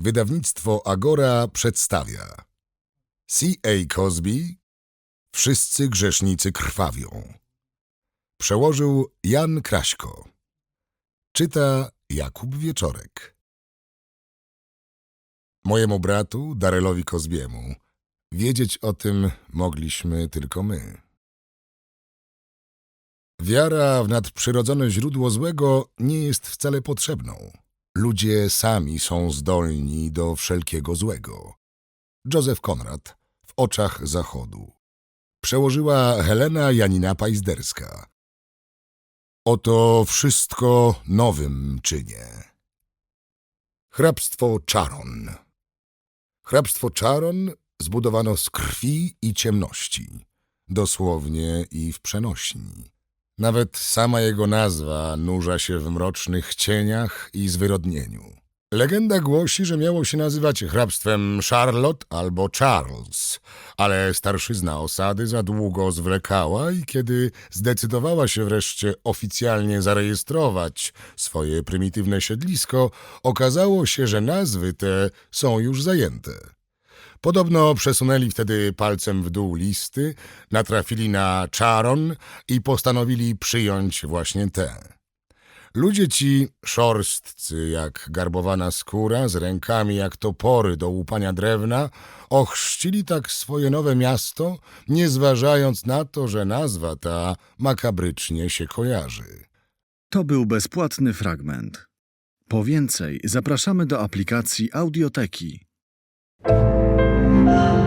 Wydawnictwo Agora przedstawia C.A. Cosby Wszyscy grzesznicy krwawią. Przełożył Jan Kraśko. Czyta Jakub Wieczorek. Mojemu bratu, Darelowi Kozbiemu, wiedzieć o tym mogliśmy tylko my. Wiara w nadprzyrodzone źródło złego nie jest wcale potrzebną. Ludzie sami są zdolni do wszelkiego złego. Józef Konrad w oczach zachodu. Przełożyła Helena Janina Pajzderska. Oto wszystko nowym czynię. Hrabstwo Czaron Hrabstwo Czaron zbudowano z krwi i ciemności, dosłownie i w przenośni. Nawet sama jego nazwa nurza się w mrocznych cieniach i zwyrodnieniu. Legenda głosi, że miało się nazywać hrabstwem Charlotte albo Charles, ale starszyzna osady za długo zwlekała i kiedy zdecydowała się wreszcie oficjalnie zarejestrować swoje prymitywne siedlisko, okazało się, że nazwy te są już zajęte. Podobno przesunęli wtedy palcem w dół listy, natrafili na Charon i postanowili przyjąć właśnie tę. Ludzie ci, szorstcy jak garbowana skóra, z rękami jak topory do łupania drewna, ochrzcili tak swoje nowe miasto, nie zważając na to, że nazwa ta makabrycznie się kojarzy. To był bezpłatny fragment. Po więcej zapraszamy do aplikacji Audioteki. love.